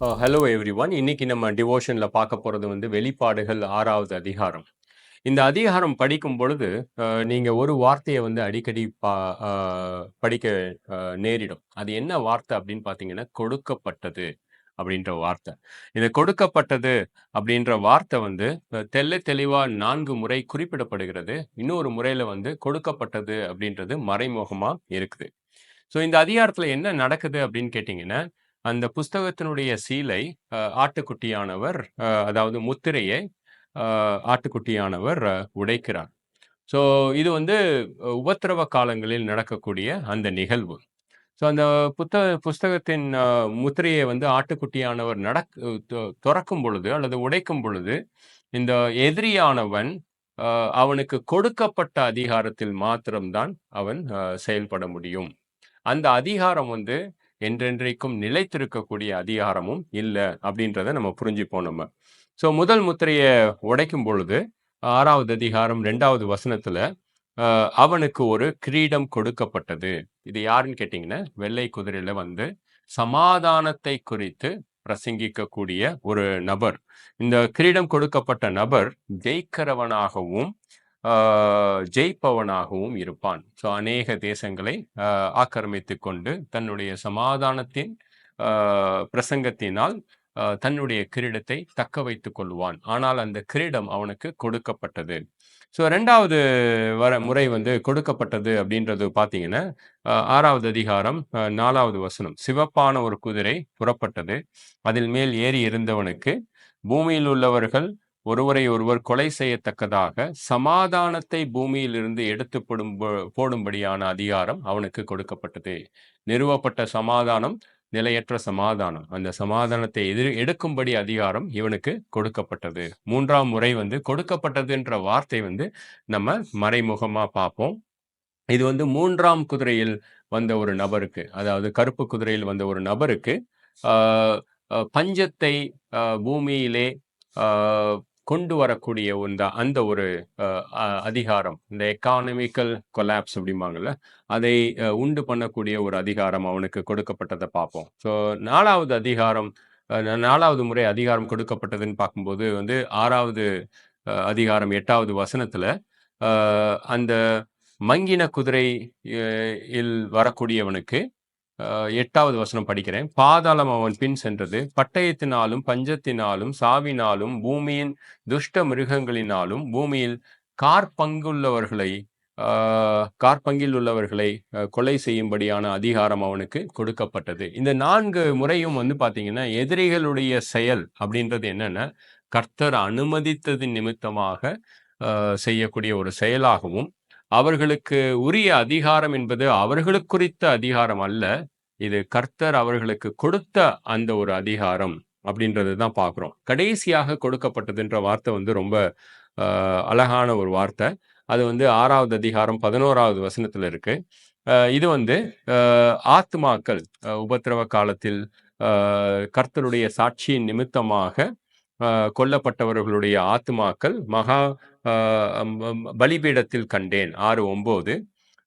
Hello every one இன்னைக்கு நம்ம டிவோஷன்ல பார்க்க போறது வந்து வெளிப்பாடுகள் ஆறாவது அதிகாரம். இந்த அதிகாரம் படிக்கும் பொழுது நீங்கள் நீங்க ஒரு வார்த்தையை வந்து அடிக்கடி பா படிக்க நேரிடும். அது என்ன வார்த்தை அப்படின்னு பார்த்தீங்கன்னா கொடுக்கப்பட்டது அப்படின்ற வார்த்தை. இந்த கொடுக்கப்பட்டது அப்படின்ற வார்த்தை வந்து தெல்ல தெளிவாக நான்கு முறை குறிப்பிடப்படுகிறது. இன்னொரு முறையில வந்து கொடுக்கப்பட்டது அப்படின்றது மறைமுகமா இருக்குது. ஸோ இந்த அதிகாரத்துல என்ன நடக்குது அப்படின்னு கேட்டிங்கன்னா அந்த புஸ்தகத்தினுடைய சீலை ஆட்டுக்குட்டியானவர் அதாவது முத்திரையை ஆட்டுக்குட்டியானவர் உடைக்கிறார். ஸோ இது வந்து உபத்திரவ காலங்களில் நடக்கக்கூடிய அந்த நிகழ்வு. ஸோ அந்த புத்தக புஸ்தகத்தின் முத்திரையை வந்து ஆட்டுக்குட்டியானவர் நடக் துறக்கும் பொழுது அல்லது உடைக்கும் பொழுது இந்த எதிரியானவன் அவனுக்கு கொடுக்கப்பட்ட அதிகாரத்தில் மாத்திரம்தான் அவன் அஹ், செயல்பட முடியும். அந்த அதிகாரம் வந்து என்றென்றைக்கும் நிலைத்திருக்கக்கூடிய அதிகாரமும் இல்லை அப்படின்றத நம்ம புரிஞ்சுப்போம் நம்ம. ஸோ முதல் முத்திரையை உடைக்கும் பொழுது ஆறாவது அதிகாரம் ரெண்டாவது வசனத்துல அவனுக்கு ஒரு கிரீடம் கொடுக்கப்பட்டது. இது யாருன்னு கேட்டிங்கன்னா வெள்ளை குதிரையில வந்து சமாதானத்தை குறித்து பிரசங்கிக்கக்கூடிய ஒரு நபர். இந்த கிரீடம் கொடுக்கப்பட்ட நபர் ஜெயிக்கிறவனாகவும் ஜெயிப்பவனாகவும் இருப்பான். ஸோ அநேக தேசங்களை ஆஹ், கொண்டு தன்னுடைய சமாதானத்தின் ஆஹ், பிரசங்கத்தினால் தன்னுடைய கிரீடத்தை தக்க வைத்துக் கொள்வான். ஆனால் அந்த கிரீடம் அவனுக்கு கொடுக்கப்பட்டது. ஸோ ரெண்டாவது வர முறை வந்து கொடுக்கப்பட்டது அப்படின்றது பார்த்தீங்கன்னா ஆறாவது அதிகாரம் நாலாவது வசனம். சிவப்பான ஒரு குதிரை புறப்பட்டது. அதில் மேல் ஏறி இருந்தவனுக்கு பூமியில் உள்ளவர்கள் ஒருவரை ஒருவர் கொலை செய்யத்தக்கதாக சமாதானத்தை பூமியிலிருந்து எடுத்து போடும் போடும்படியான அதிகாரம் அவனுக்கு கொடுக்கப்பட்டது. நிறுவப்பட்ட சமாதானம் நிலையற்ற சமாதானம். அந்த சமாதானத்தை எதிர் எடுக்கும்படி அதிகாரம் இவனுக்கு கொடுக்கப்பட்டது. மூன்றாம் முறை வந்து கொடுக்கப்பட்டதுன்ற வார்த்தை வந்து நம்ம மறைமுகமா பார்ப்போம். இது வந்து மூன்றாம் குதிரையில் வந்த ஒரு நபருக்கு அதாவது கருப்பு குதிரையில் வந்த ஒரு நபருக்கு பஞ்சத்தை பூமியிலே கொண்டு வரக்கூடிய இந்த அந்த ஒரு அதிகாரம் இந்த எக்கானமிக்கல் கொலாப்ஸ் அப்படிம்பாங்கல்ல அதை உண்டு பண்ணக்கூடிய ஒரு அதிகாரம் அவனுக்கு கொடுக்கப்பட்டதை பார்ப்போம். ஸோ நாலாவது அதிகாரம் நாலாவது முறை அதிகாரம் கொடுக்கப்பட்டதுன்னு பார்க்கும்போது வந்து ஆறாவது அதிகாரம் எட்டாவது வசனத்துல அந்த மங்கின குதிரை இல் வரக்கூடியவனுக்கு எட்டாவது வசனம் படிக்கிறேன். பாதாளம் அவன் பின் சென்றது. பட்டயத்தினாலும் பஞ்சத்தினாலும் சாவினாலும் பூமியின் துஷ்ட மிருகங்களினாலும் பூமியில் கார்பங்குள்ளவர்களை கார்பங்கில் உள்ளவர்களை கொலை செய்யும்படியான அதிகாரம் அவனுக்கு கொடுக்கப்பட்டது. இந்த நான்கு முறையும் வந்து பார்த்தீங்கன்னா எதிரிகளுடைய செயல் அப்படின்றது என்னென்னா கர்த்தர் அனுமதித்தது நிமித்தமாக செய்யக்கூடிய ஒரு செயலாகவும் அவர்களுக்கு உரிய அதிகாரம் என்பது அவர்களுக்கு குறித்த அதிகாரம் அல்ல. இது கர்த்தர் அவர்களுக்கு கொடுத்த அந்த ஒரு அதிகாரம் அப்படின்றது தான் பார்க்குறோம். கடைசியாக கொடுக்கப்பட்டதுன்ற வார்த்தை வந்து ரொம்ப அழகான ஒரு வார்த்தை. அது வந்து ஆறாவது அதிகாரம் பதினோராவது வசனத்தில் இருக்கு. இது வந்து ஆத்மாக்கள் உபத்திரவ காலத்தில் கர்த்தருடைய சாட்சியின் நிமித்தமாக கொல்லப்பட்டவர்களுடைய ஆத்துமாக்கள் மகா ஆஹ், பலிபீடத்தில் கண்டேன். ஆறு ஒன்பது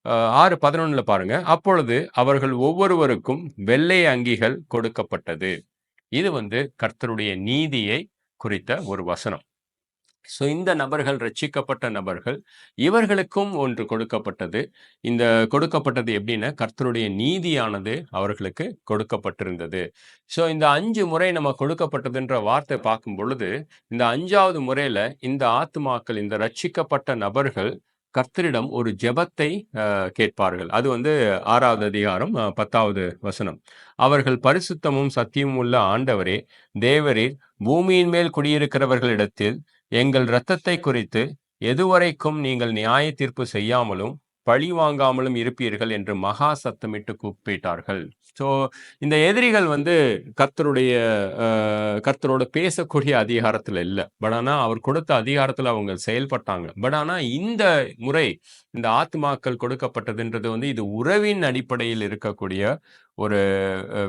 ஆஹ், ஆறு பதினொன்னுல பாருங்க. அப்பொழுது அவர்கள் ஒவ்வொருவருக்கும் வெள்ளை அங்கிகள் கொடுக்கப்பட்டது. இது வந்து கர்த்தருடைய நீதியை குறித்த ஒரு வசனம். ஸோ இந்த நபர்கள் ரட்சிக்கப்பட்ட நபர்கள் இவர்களுக்கும் ஒன்று கொடுக்கப்பட்டது. இந்த கொடுக்கப்பட்டது எப்படின்னா கர்த்தருடைய நீதியானது அவர்களுக்கு கொடுக்கப்பட்டிருந்தது. ஸோ இந்த அஞ்சு முறை நம்ம கொடுக்கப்பட்டதுன்ற வார்த்தை பார்க்கும் பொழுது இந்த அஞ்சாவது முறையில் இந்த ஆத்துமாக்கள் இந்த ரட்சிக்கப்பட்ட நபர்கள் கர்த்தரிடம் ஒரு ஜெபத்தை கேட்பார்கள். அது வந்து ஆறாவது அதிகாரம் பத்தாவது வசனம். அவர்கள் பரிசுத்தமும் சத்தியமும் உள்ள ஆண்டவரே தேவரீர் பூமியின் மேல் குடியிருக்கிறவர்களிடத்தில் எங்கள் இரத்தத்தை குறித்து எதுவரைக்கும் நீங்கள் நியாய தீர்ப்பு செய்யாமலும் பழி வாங்காமலும் இருப்பீர்கள் என்று மகா சத்தமிட்டு கூப்பிட்டார்கள் ஸோ இந்த எதிரிகள் வந்து கர்த்தருடைய அஹ், கர்த்தரோட பேசக்கூடிய அதிகாரத்துல இல்லை பட் ஆனா அவர் கொடுத்த அதிகாரத்துல அவங்க செயல்பட்டாங்க பட் ஆனா இந்த முறை இந்த ஆத்மாக்கள் கொடுக்கப்பட்டதுன்றது வந்து இது உறவின் அடிப்படையில் இருக்கக்கூடிய ஒரு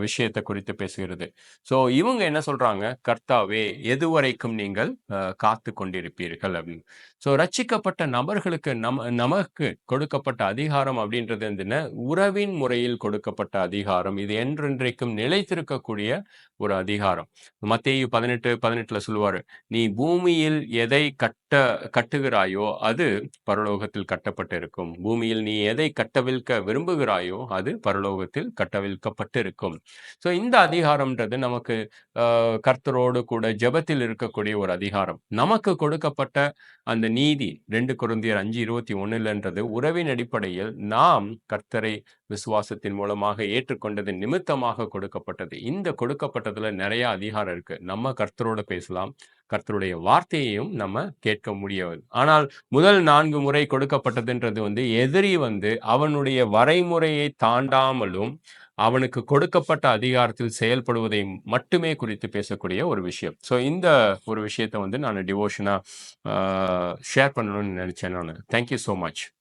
விஷயத்தை குறித்து பேசுகிறது. ஸோ இவங்க என்ன சொல்றாங்க? "கர்த்தாவே, எதுவரைக்கும் நீங்கள் காத்து காத்துக் கொண்டிருப்பீர்கள்?" அப்படின்னு. ஸோ ரட்சிக்கப்பட்ட நபர்களுக்கு நம் நமக்கு கொடுக்கப்பட்ட அதிகாரம் அப்படின்றது என்ன? உறவின் முறையில் கொடுக்கப்பட்ட அதிகாரம். இது என்றென்றைக்கும் நிலைத்திருக்கக்கூடிய ஒரு அதிகாரம். மத்தேயு 18, 18ல சொல்லுவாரு, "நீ பூமியில் எதை கட்ட கட்டுகிறாயோ, அது பரலோகத்தில் கட்டப்பட்டிருக்கும். பூமியில் நீ எதை கட்டவிழ்க்க விரும்புகிறாயோ, அது பரலோகத்தில் கட்டவிழ்க்கப்பட்டிருக்கும்." ஸோ இந்த அதிகாரம்ன்றது நமக்கு கர்த்தரோடு கூட ஜெபத்தில் இருக்கக்கூடிய ஒரு அதிகாரம். நமக்கு கொடுக்கப்பட்ட அந்த நீதி 2 கொரிந்தியர் 5:21ன்றது உறவின் அடிப்படையில் நாம் கர்த்தரை விசுவாசத்தின் மூலமாக ஏற்றுக்கொண்டது நிமித்தமாக கொடுக்கப்பட்டது. இந்த கொடுக்கப்பட்டதுல நிறைய அதிகாரம் இருக்கு. நம்ம கர்த்தரோட பேசலாம். கர்த்தருடைய வார்த்தையையும் நம்ம கேட்க முடியாது. ஆனால் முதல் நான்கு முறை கொடுக்கப்பட்டதுன்றது வந்து எதிரி வந்து அவனுடைய வரைமுறையை தாண்டாமலும், அவனுக்கு கொடுக்கப்பட்ட அதிகாரத்தில் செயல்படுவதை மட்டுமே குறித்து பேசக்கூடிய ஒரு விஷயம். ஸோ இந்த ஒரு விஷயத்த வந்து நான் டிவோஷனாக ஷேர் பண்ணணும்னு நினச்சேன் நான் தேங்க் யூ மச்.